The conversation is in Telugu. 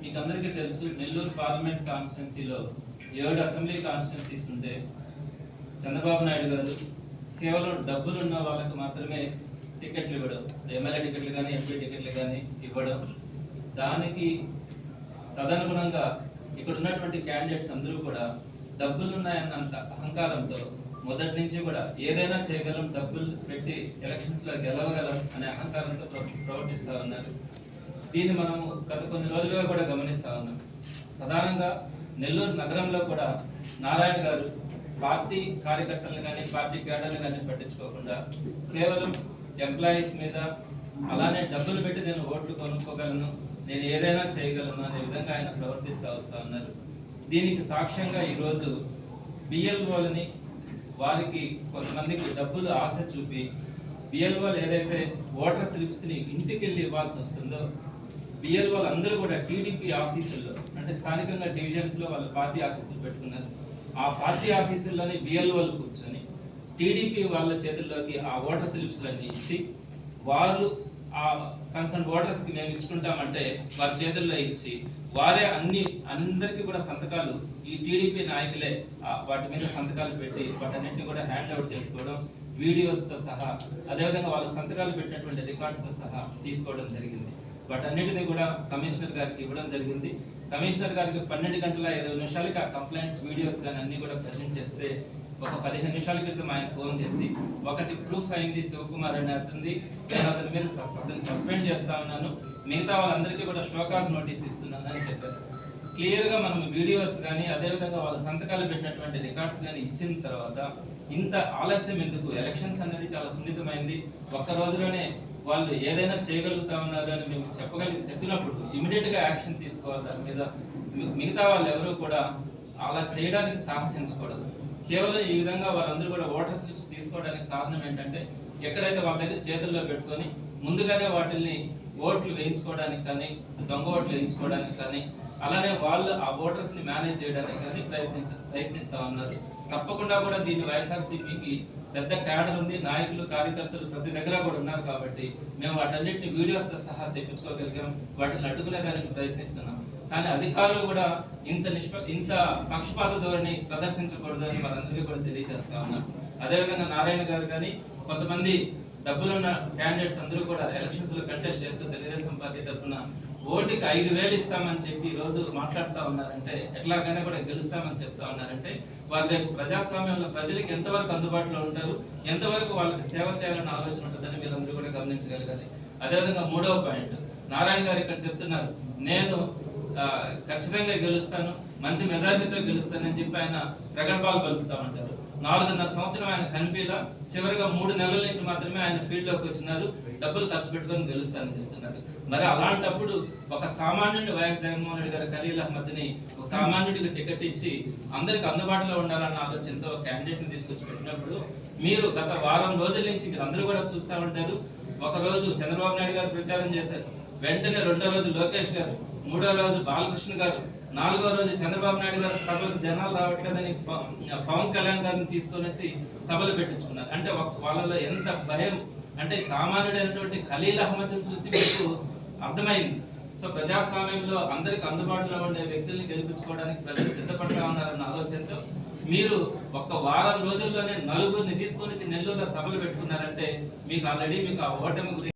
మీకు అందరికీ తెలుసు నెల్లూరు పార్లమెంట్ కాన్స్టిట్యున్సీలో ఏడు అసెంబ్లీ కాన్స్టిట్యున్సీస్ ఉంటే చంద్రబాబు నాయుడు గారు కేవలం డబ్బులున్న వాళ్ళకు మాత్రమే టికెట్లు ఇవ్వడం ఎమ్మెల్యే టికెట్లు కానీ ఎంపీ టికెట్లు కానీ ఇవ్వడం. దానికి తదనుగుణంగా ఇక్కడ ఉన్నటువంటి క్యాండిడేట్స్ అందరూ కూడా డబ్బులున్నాయన్నంత అహంకారంతో మొదటి నుంచి కూడా ఏదైనా చేయగలం డబ్బులు పెట్టి ఎలక్షన్స్లో గెలవగలం అనే అహంకారంతో ప్ర- ప్రవర్తిస్తా ఉన్నారు. దీన్ని మనము గత కొన్ని రోజులుగా కూడా గమనిస్తా ఉన్నాం. ప్రధానంగా నెల్లూరు నగరంలో కూడా నారాయణ గారు పార్టీ కార్యకర్తలను కానీ పార్టీ క్యాడర్ని కానీ పట్టించుకోకుండా కేవలం ఎంప్లాయీస్ మీద అలానే డబ్బులు పెట్టి నేను ఓట్లు కొనుక్కోగలను నేను ఏదైనా చేయగలను అనే విధంగా ఆయన ప్రవర్తిస్తూ వస్తూ ఉన్నారు. దీనికి సాక్ష్యంగా ఈరోజు బిఎల్ఓలని వారికి కొంతమందికి డబ్బులు ఆశ చూపి బిఎల్ఓలు ఏదైతే ఓటర్ స్లిప్స్ని ఇంటికి వెళ్ళి ఇవ్వాల్సి వస్తుందో బిఎల్ఓలు అందరూ కూడా టీడీపీ ఆఫీసుల్లో అంటే స్థానికంగా డివిజన్స్లో వాళ్ళ పార్టీ ఆఫీసులు పెట్టుకున్నారు. ఆ పార్టీ ఆఫీసుల్లోని బిఎల్ఓలు కూర్చొని టీడీపీ వాళ్ళ చేతుల్లోకి ఆ ఓటర్ స్లిప్స్లన్నీ ఇచ్చి వాళ్ళు ఆ కన్సర్న్ ఓటర్స్కి మేము ఇచ్చుకుంటామంటే వారి చేతుల్లో ఇచ్చి వారే అన్ని అందరికీ కూడా సంతకాలు ఈ టీడీపీ నాయకులే ఆ వాటి మీద సంతకాలు పెట్టి వాటన్నింటినీ కూడా హ్యాండ్ అవుట్ చేసుకోవడం వీడియోస్తో సహా అదేవిధంగా వాళ్ళు సంతకాలు పెట్టినటువంటి రికార్డ్స్తో సహా తీసుకోవడం జరిగింది. వాటన్నిటిని కూడా కమిషనర్ గారికి ఇవ్వడం జరిగింది. కమిషనర్ గారికి పన్నెండు గంటల ఇరవై నిమిషాలకి ఆ కంప్లైంట్స్ వీడియోస్ కానీ అన్ని కూడా ప్రజెంట్ చేస్తే ఒక పదిహేను నిమిషాల క్రితం ఆయన ఫోన్ చేసి ఒకటి ప్రూఫ్ అయింది శివకుమార్ అని అతనిది నేను అతని మీద సస్- అతన్ని సస్పెండ్ చేస్తా ఉన్నాను. మిగతా వాళ్ళందరికీ కూడా షోకాజ్ నోటీస్ ఇస్తున్నాను అని చెప్పారు. క్లియర్గా మనం వీడియోస్ కానీ అదేవిధంగా వాళ్ళ సంతకాలు పెట్టినటువంటి రికార్డ్స్ కానీ ఇచ్చిన తర్వాత ఇంత ఆలస్యం ఎందుకు? ఎలక్షన్స్ అనేది చాలా సున్నితమైంది. ఒక్క రోజులోనే వాళ్ళు ఏదైనా చేయగలుగుతా ఉన్నారు అని మేము చెప్పగలిగి చెప్పినప్పుడు ఇమీడియట్గా యాక్షన్ తీసుకోవాలి. దాని మీద మిగతా వాళ్ళు ఎవరూ కూడా అలా చేయడానికి సాహసించకూడదు. కేవలం ఈ విధంగా వాళ్ళందరూ కూడా ఓటర్ స్లిప్స్ తీసుకోవడానికి కారణం ఏంటంటే ఎక్కడైతే వాళ్ళ దగ్గర చేతుల్లో పెట్టుకొని ముందుగానే వాటిల్ని ఓట్లు వేయించుకోవడానికి కానీ దొంగ ఓట్లు వేయించుకోవడానికి కానీ అలానే వాళ్ళు ఆ ఓటర్స్ని మేనేజ్ చేయడానికి కానీ ప్రయత్నించ ప్రయత్నిస్తా ఉన్నారు. తప్పకుండా కూడా దీన్ని వైఎస్ఆర్సీపీకి పెద్ద క్యాడర్ ఉంది. నాయకులు కార్యకర్తలు ప్రతి దగ్గర కూడా ఉన్నారు కాబట్టి మేము వాటన్నిటిని వీడియోస్తో సహా తెప్పించుకోగలిగాం. వాటిని అడ్డుకునే దానికి ప్రయత్నిస్తున్నాం. కానీ అధికారులు కూడా ఇంత నిష్ప ఇంత పక్షపాత ధోరణి ప్రదర్శించకూడదు అని మనందరికీ కూడా తెలియజేస్తా ఉన్నాం. అదేవిధంగా నారాయణ గారు కానీ కొంతమంది డబ్బులున్న క్యాండిడేట్స్ అందరూ కూడా ఎలక్షన్స్లో కంటెస్ట్ చేస్తూ తెలుగుదేశం పార్టీ తరఫున ఓటుకి ఐదు వేలు ఇస్తామని చెప్పి రోజు మాట్లాడుతూ ఉన్నారంటే ఎట్లాగైనా కూడా గెలుస్తామని చెప్తా ఉన్నారంటే వారు రేపు ప్రజాస్వామ్యంలో ప్రజలకు ఎంతవరకు అందుబాటులో ఉంటారు ఎంతవరకు వాళ్ళకి సేవ చేయాలన్న ఆలోచన ఉంటుందని మీరందరూ కూడా గమనించగలగాలి. అదేవిధంగా మూడవ పాయింట్ నారాయణ గారు ఇక్కడ చెప్తున్నారు నేను ఖచ్చితంగా గెలుస్తాను మంచి మెజారిటీతో గెలుస్తానని చెప్పి ఆయన ప్రగల్భాలు పలుకుతా ఉంటారు. నాలుగున్నర సంవత్సరం ఆయన కనిపిలా చివరిగా మూడు నెలల నుంచి మాత్రమే ఆయన ఫీల్డ్లోకి వచ్చినారు డబ్బులు ఖర్చు పెట్టుకొని గెలుస్తానని చెప్తున్నారు. మరి అలాంటప్పుడు ఒక సామాన్యుడి వైఎస్ జగన్మోహన్ రెడ్డి గారు ఖలీల్ అహ్మద్ని ఒక సామాన్యుడికి టికెట్ ఇచ్చి అందరికి అందుబాటులో ఉండాలన్న ఆలోచనతో క్యాండిడేట్ని తీసుకొచ్చి పెట్టినప్పుడు మీరు గత వారం రోజుల నుంచి మీరు అందరూ కూడా చూస్తూ ఉంటారు. ఒక రోజు చంద్రబాబు నాయుడు గారు ప్రచారం చేశారు. వెంటనే రెండో రోజు లోకేష్ గారు మూడో రోజు బాలకృష్ణ గారు నాలుగో రోజు చంద్రబాబు నాయుడు గారు సభలకు జనాలు రావట్లేదని పవన్ కళ్యాణ్ గారిని తీసుకొని వచ్చి సభలు పెట్టించుకున్నారు. అంటే ఒక- వాళ్ళలో ఎంత భయం అంటే సామాన్యుడైనటువంటి ఖలీల్ అహ్మద్ని చూసి మీకు అర్థమైంది. సో ప్రజాస్వామ్యంలో అందరికి అందుబాటులో ఉండే వ్యక్తుల్ని గెలిపించుకోవడానికి ప్రజలు సిద్ధపడతా ఉన్నారన్న ఆలోచనతో మీరు ఒక్క వారం రోజుల్లోనే నలుగురిని తీసుకొని వచ్చి నెల్లూరులో సభలు పెట్టుకున్నారంటే మీకు ఆల్రెడీ మీకు ఆ ఓటమి గురించి